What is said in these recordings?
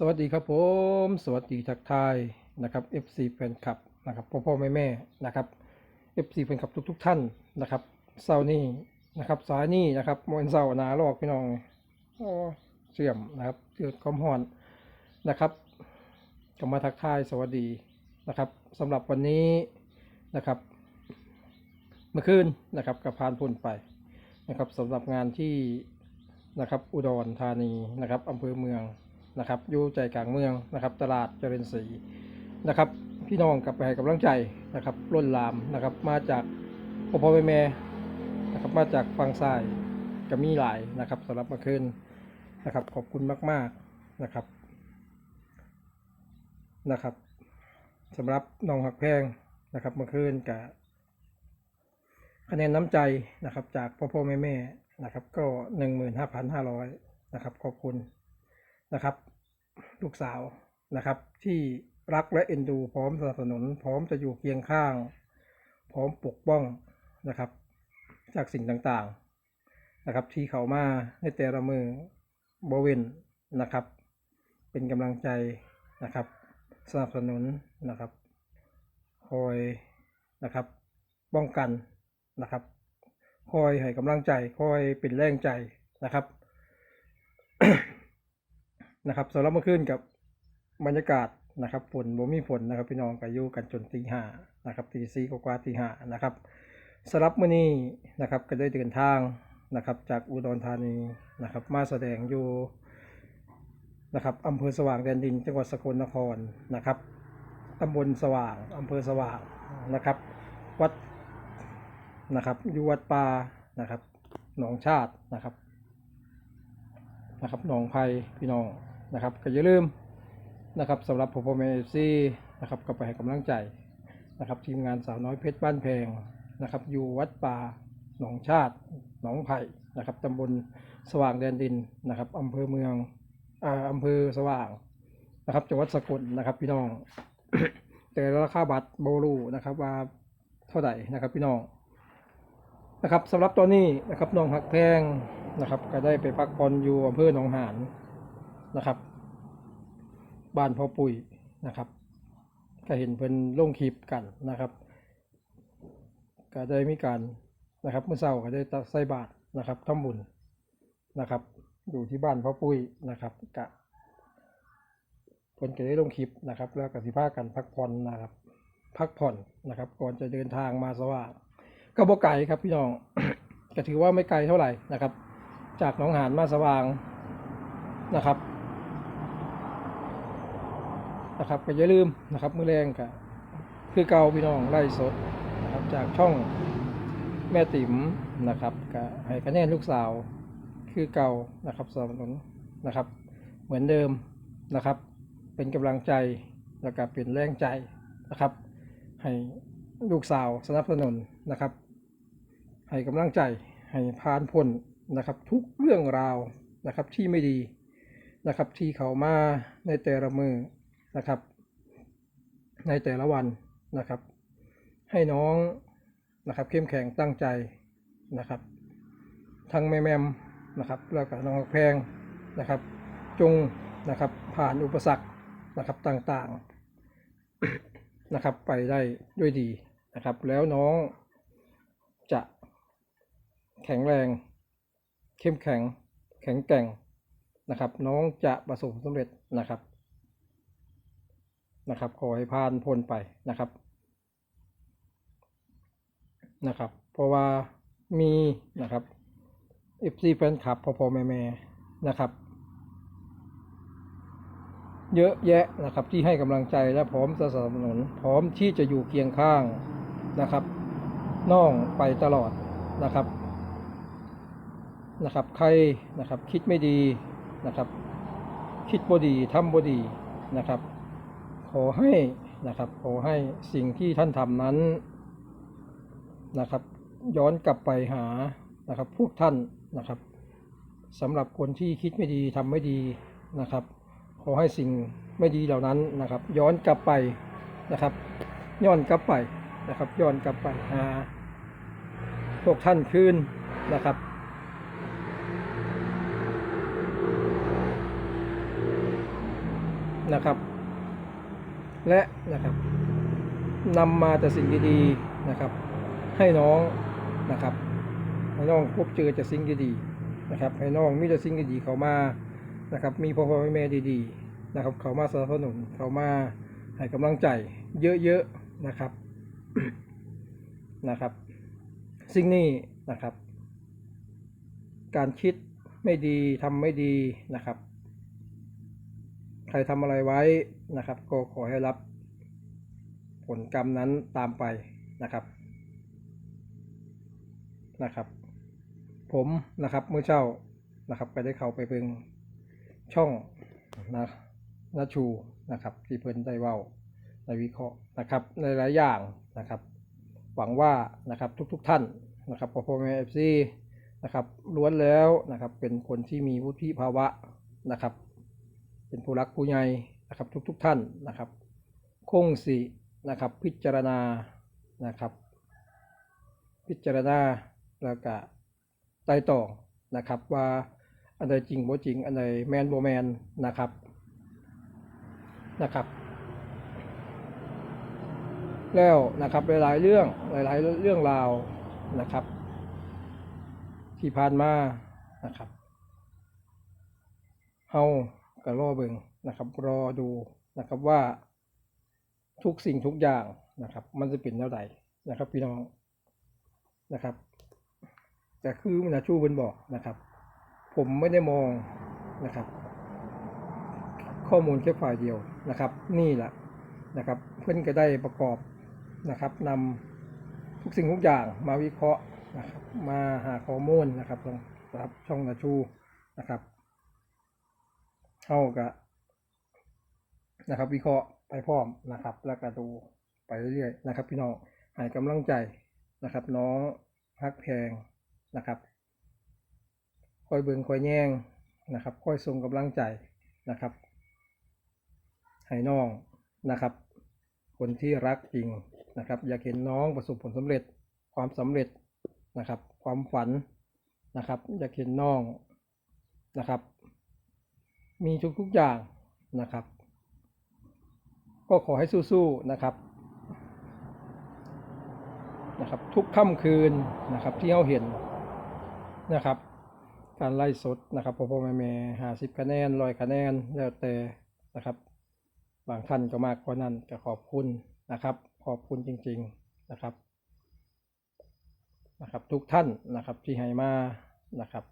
สวัสดีครับผม สวัสดีทักทายนะครับ FC แฟนคลับนะครับพ่อพ่อแม่แม่นะครับ FC แฟนคลับทุกๆท่านนะครับเศร้านี่นะครับสายนี่นะครับมวนเศร้านาลอกพี่น้องโอ้เสื่อมนะครับเกิดความห่อนนะครับก็มาทักทายสวัสดีนะครับสำหรับวันนี้นะครับ เมื่อคืนนะครับกับพานพุ่นไปนะครับสำหรับงานที่นะครับอุดรธานีนะครับอำเภอเมือง นะครับอยู่ใจกลางเมืองนะครับ ตลาดเจริญศรีนะครับ พี่น้องกลับไปให้กำลังใจนะครับล้นลามนะครับ มาจากพ่อพ่อแม่แม่นะครับ มาจากฝั่งซ้ายก็มีหลายนะครับสำหรับมื่อคืนนะครับ ขอบคุณมาก ๆนะครับนะครับสำหรับน้องหักแพงนะครับเมื่อคืนกับคะแนนน้ำใจนะครับ จากพ่อพ่อแม่แม่นะครับ ก็หนึ่งหมื่นห้าพันห้าร้อยนะครับ ขอบคุณ นะครับ ลูกสาวนะครับ ที่รักและเอ็นดู พร้อมสนับสนุน พร้อมจะอยู่เคียงข้าง พร้อมปกป้องนะครับ จากสิ่งต่างๆนะครับ ที่เขามาในแต่ละมือบเวนนะครับ เป็นกำลังใจนะครับ สนับสนุนนะครับ คอยนะครับ ป้องกันนะครับ คอยให้กำลังใจ คอยเป็นแรงใจนะครับ นะครับสำหรับเมื่อคืนกับบรรยากาศนะครับฝนบ่มีฝนนะครับพี่น้องก็อยู่กันจนตีห้านะครับตีสี่กว่าตีห้านะครับสำหรับมื้อนี้นะครับก็ได้เดินทางนะครับจากอุดรธานีนะครับมาแสดงอยู่นะครับอำเภอสว่างแดนดินจังหวัดสกลนครนะครับตำบลสว่างอำเภอสว่างนะครับวัดนะครับอยู่วัดป่านะครับหนองชาตินะครับนะครับหนองไผ่พี่น้อง นะครับก็อย่าลืมนะครับสำหรับผมผมเอซีนะครับก็ไปให้กำลังใจนะครับทีมงานสาวน้อยเพชรบ้านแพงนะครับอยู่วัดป่าหนองชาติหนองไผ่นะครับตำบลสว่างแดนดินนะครับอำเภอเมืองอ่าอำเภอสว่างนะครับจังหวัดสกลนะครับพี่น้อง แต่ราคาบัตรโบลูนะครับว่าเท่าไหร่นะครับพี่น้องนะครับสำหรับตอนนี้นะครับน้องหักแพงนะครับก็ได้ไปพักผ่อนอยู่อำเภอหนองหาน นะครับ บ้านพ่อปุ๋ยนะครับ ก็เห็นเพิ่นลงคลิปกันนะครับ ก็ได้มีการนะครับเมื่อเช้าก็ได้ใส่บาตรนะครับทำบุญนะครับ อยู่ที่บ้านพ่อปุ้ยนะครับกะเพิ่นก็ได้ลงคลิปนะครับ แล้วก็สิพากันพักผ่อนนะครับ พักผ่อนนะครับ ก่อนจะเดินทางมาสว่างก็บ่ไกลครับพี่น้องก็ถือว่าไม่ไกลเท่าไหร่นะครับ จากหนองหานมาสว่างนะครับ นะครับก็อย่าลืมนะครับมือแรงก็คือเก่าพี่น้องไล่สดนะครับจากช่องแม่ติ๋มนะครับก็ให้คะแนนลูกสาวคือเก่านะครับสนับสนุนนะครับ เหมือนเดิมนะครับ เป็นกำลังใจแล้วก็เป็นแรงใจนะครับ ให้ลูกสาวสนับสนุนนะครับ ให้กำลังใจให้ผ่านพ้นนะครับ ทุกเรื่องราวนะครับที่ไม่ดีนะครับที่เขามาในแต่ละมือ นะครับ ในแต่ละวันนะครับ ให้น้องนะครับเข้มแข็งตั้งใจนะครับ ทั้งแม่แมมนะครับแล้วก็น้องแพงนะครับ จงนะครับผ่านอุปสรรคนะครับต่างๆนะครับไปได้ด้วยดีนะครับ แล้วน้องจะแข็งแรง เข้มแข็ง แข็งแกร่งนะครับ น้องจะประสบความสำเร็จนะครับ นะครับ ขอให้ผ่านพ้นไปนะครับนะครับ เพราะว่ามีนะครับ FC แฟนคลับพ่อพ่อแม่แม่นะครับ เยอะแยะนะครับที่ให้กำลังใจและพร้อมสนับสนุน พร้อมที่จะอยู่เคียงข้างนะครับน้องไปตลอดนะครับนะครับ ใครนะครับคิดไม่ดีนะครับ คิดบดีทำบดีนะครับ ขอให้นะครับ ขอให้สิ่งที่ท่านทำนั้นนะครับ ย้อนกลับไปหานะครับพวกท่านนะครับสำหรับคนที่คิดไม่ดีทำไม่ดีนะครับ ขอให้สิ่งไม่ดีเหล่านั้นนะครับ ย้อนกลับไปนะครับ ย้อนกลับไปนะครับ ย้อนกลับไปหาพวกท่านคืนนะครับนะครับ และนะครับนำมาแต่สิ่งดีๆนะครับ ให้น้องนะครับ ให้น้องพบเจอแต่สิ่งดีๆนะครับ ให้น้องมีแต่สิ่งดีๆเขามานะครับ มีพ่อพ่อแม่แม่ดีๆนะครับ เขามาสนับสนุนเขามาให้กำลังใจเยอะๆนะครับนะครับ สิ่งนี้นะครับ การคิดไม่ดีทำไม่ดีนะครับ ใครทำอะไรไว้นะครับ ก็ขอให้รับผลกรรมนั้นตามไปนะครับนะครับ ผมนะครับเมื่อเช้านะครับไปได้เข้าไปเบิ่งช่องนะนาชูนะครับ ที่เพิ่นได้เว้าในวิเคราะห์นะครับในหลายอย่างนะครับ หวังว่านะครับทุกๆทท่านนะครับพ่อพ่อแม่เอฟซีนะครับล้วนแล้วนะครับเป็นคนที่มีวุฒิภาวะนะครับ เป็นผู้รักผู้ใหญ่นะครับทุกๆทท่านนะครับ คงสินะครับพิจารณานะครับ พิจารณาแล้วก็ไต่ตองนะครับว่าอันใดจริงบ่จริงอันใดแมนบ่แมนนะครับนะครับ แล้วนะครับหลายๆเรื่องหลายๆเรื่องราวนะครับ ที่ผ่านมานะครับเฮา ก็รอเบิงนะครับรอดูนะครับว่าทุกสิ่งทุกอย่างนะครับ มันจะเป็นแนวใดนะครับพี่น้องนะครับแต่คือนาชูเพิ่นบอกนะครับ ผมไม่ได้มองนะครับ ข้อมูลแค่ฝ่ายเดียวนะครับ นี่แหละนะครับ เพื่อนก็ได้ประกอบนะครับนำทุกสิ่งทุกอย่างมาวิเคราะห์นะครับ มาหาข้อมูลนะครับสำหรับช่องนาชูนะครับ เข้ากับนะครับ วิเคราะห์ไปพร้อมนะครับ แล้วก็ดูไปเรื่อยๆนะครับ พี่น้องให้กำลังใจนะครับ น้องฮักแพงนะครับคอยเบิงคอยแย่งนะครับคอยส่งกำลังใจนะครับให้น้องนะครับ คนที่รักจริงนะครับ อยากเห็นน้องประสบผลสำเร็จความสำเร็จนะครับ ความฝันนะครับ อยากเห็นน้องนะครับ มีทุกๆอย่างนะครับ ก็ขอให้สู้ๆนะครับนะครับ ทุกค่ำคืนนะครับที่เราเห็นนะครับ การไล่สดนะครับพ่อพ่อแม่แม่หาสิบคะแนนร้อยคะแนนแล้วแต่นะครับ บางท่านก็มากกว่านั้นก็ขอบคุณนะครับ ขอบคุณจริง ๆนะครับนะครับ ทุกท่านนะครับที่ให้มานะครับ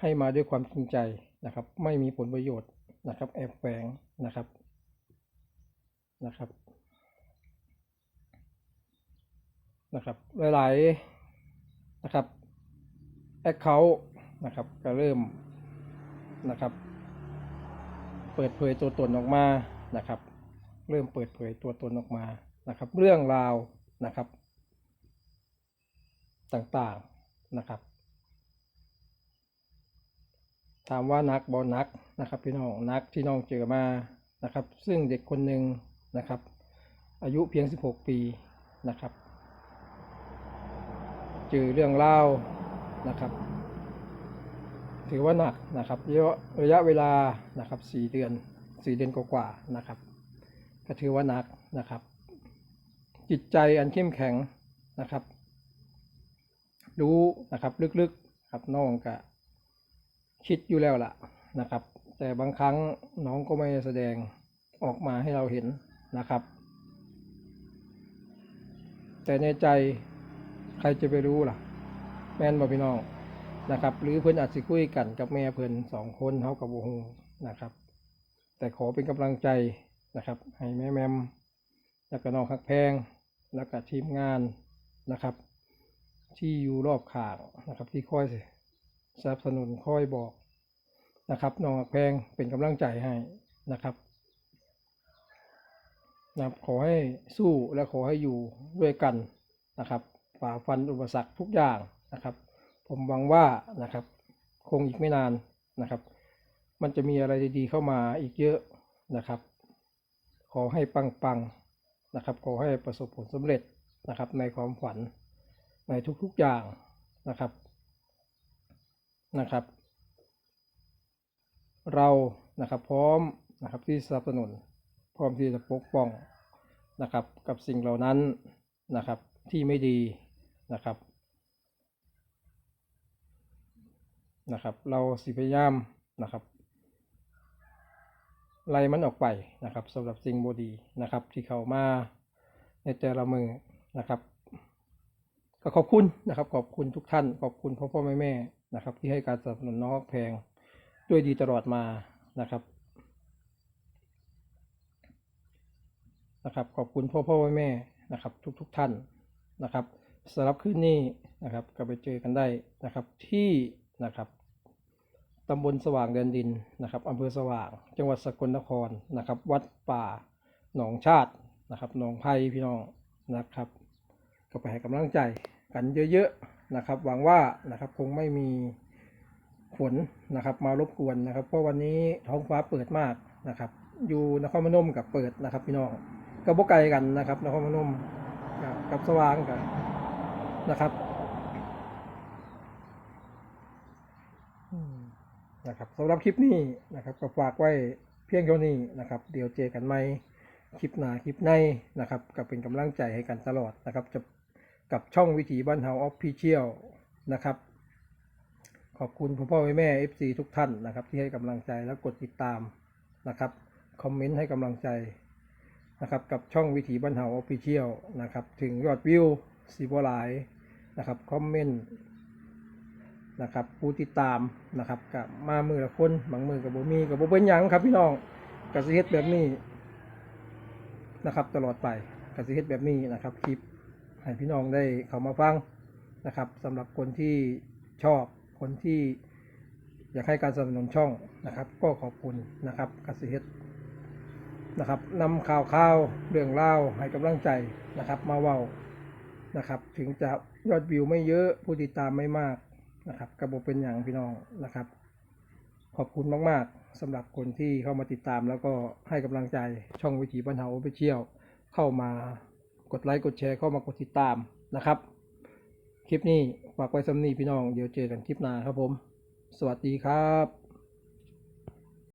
ให้มาด้วยความจริงใจ นะครับ ไม่มีผลประโยชน์นะครับ แอบแฝงนะครับนะครับนะครับหลายๆนะครับแอคเคาท์นะครับก็เริ่มนะครับ เปิดเผยตัวตนออกมานะครับ เริ่มเปิดเผยตัวตนออกมานะครับ เรื่องราวนะครับ ต่างๆนะครับ ถามว่านักบอนักนะครับพี่น้องนักที่น้องเจอมานะครับ ซึ่งเด็กคนหนึ่งนะครับ อายุเพียง 16 ปีนะครับเจอเรื่องเล่านะครับ ถือว่าหนักนะครับระยะระยะเวลานะครับสี่เดือนสี่เดือนกว่าๆนะครับ ก็ถือว่าหนักนะครับ จิตใจอันเข้มแข็งนะครับ รู้นะครับลึกๆครับน้องก็ คิดอยู่แล้วล่ะนะครับ แต่บางครั้งน้องก็ไม่แสดงออกมาให้เราเห็นนะครับ แต่ในใจใครจะไปรู้ล่ะ แม่นบ่พี่น้องนะครับ หรือเพิ่อนอาจสิคุยกันกับแม่เพิ่อนสองคนเฮากับบ่ฮู้นะครับ แต่ขอเป็นกำลังใจนะครับ ให้แม่แมมแล้วก็น้องฮักแพง แล้วก็ทีมงานนะครับ ที่อยู่รอบข้างนะครับที่คอย สนับสนุนคอยบอกนะครับนองแพงเป็นกำลังใจให้นะครับนะครับขอให้สู้และขอให้อยู่ด้วยกันนะครับฝ่าฟันอุปสรรคทุกอย่างนะครับ ผมหวังว่านะครับ คงอีกไม่นานนะครับ มันจะมีอะไรดีๆเข้ามาอีกเยอะนะครับ ขอให้ปังๆนะครับ ขอให้ประสบผลสำเร็จนะครับ ในความฝันในทุกๆอย่างนะครับ นะครับ เรานะครับพร้อมนะครับที่สนับสนุนพร้อมที่จะปกป้องนะครับกับสิ่งเหล่านั้นนะครับที่ไม่ดีนะครับนะครับ เราสิพยายามนะครับไล่มันออกไปนะครับสำหรับสิ่งบดีนะครับ ที่เข้ามาในแต่ละมือนะครับ ก็ขอบคุณนะครับ ขอบคุณทุกท่าน ขอบคุณพ่อพ่อแม่แม่ นะครับ ที่ให้การสนับสนุนน้องฮักแพงด้วยดีตลอดมานะครับนะครับ ขอบคุณพ่อพ่อแม่แม่นะครับ ทุกทุกท่านนะครับสำหรับคืนนี้นะครับ ก็ไปเจอกันได้นะครับที่นะครับตำบลสว่างแดนดินนะครับอำเภอสว่าง จังหวัดสกลนครนะครับ วัดป่าหนองชาตินะครับหนองไผ่พี่น้องนะครับ ก็ไปให้กำลังใจกันเยอะๆ นะครับ หวังว่านะครับคงไม่มีฝนนะครับ มารบกวนนะครับ เพราะวันนี้ท้องฟ้าเปิดมากนะครับ อยู่นครพนมกับเปิดนะครับ พี่น้องก็บ่ไกลกันนะครับนครพนมกับสว่างกันนะครับนะครับสำหรับคลิปนี้นะครับก็ฝากไว้เพียงเท่านี้นะครับ เดี๋ยวเจอกันใหม่คลิปหน้าคลิปในนะครับ ก็เป็นกำลังใจให้กันตลอดนะครับจะ กับช่องวิถีบ้านเฮาออฟฟิเชียลนะครับ ขอบคุณพ่อพ่อแม่แม่ FC ทุกท่านนะครับ ที่ให้กำลังใจและกดติดตามนะครับคอมเมนต์ให้กำลังใจนะครับกับช่องวิถีบ้านเฮาออฟฟิเชียลนะครับถึงยอดวิวสีบัวหลายนะครับคอมเมนต์นะครับผู้ติดตามนะครับกับมามือละคนบางมือกับบมีกับบเป็นหยังครับพี่น้องกสิเฮ็ดแบบนี้นะครับตลอดไปกสิเฮ็ดแบบนี้นะครับคลิป ให้พี่น้องได้เข้ามาฟังนะครับสำหรับคนที่ชอบคนที่อยากให้การสนับสนุนช่องนะครับ ก็ขอบคุณนะครับกสิเฮ็ดนะครับนำข่าวข่าวเรื่องเล่าให้กำลังใจนะครับมาเว้านะครับถึงจะยอดวิวไม่เยอะผู้ติดตามไม่มากนะครับกระบบเป็นอย่างพี่น้องนะครับ ขอบคุณมากๆสำหรับคนที่เข้ามาติดตามแล้วก็ให้กำลังใจช่องวิถีบรรเทาไปเชี่ยวเข้ามา กดไลค์กดแชร์เข้ามากดติดตามนะครับ คลิปนี้ฝากไว้สำนีพี่น้องเดี๋ยวเจอกันคลิปหน้าครับผม สวัสดีครับ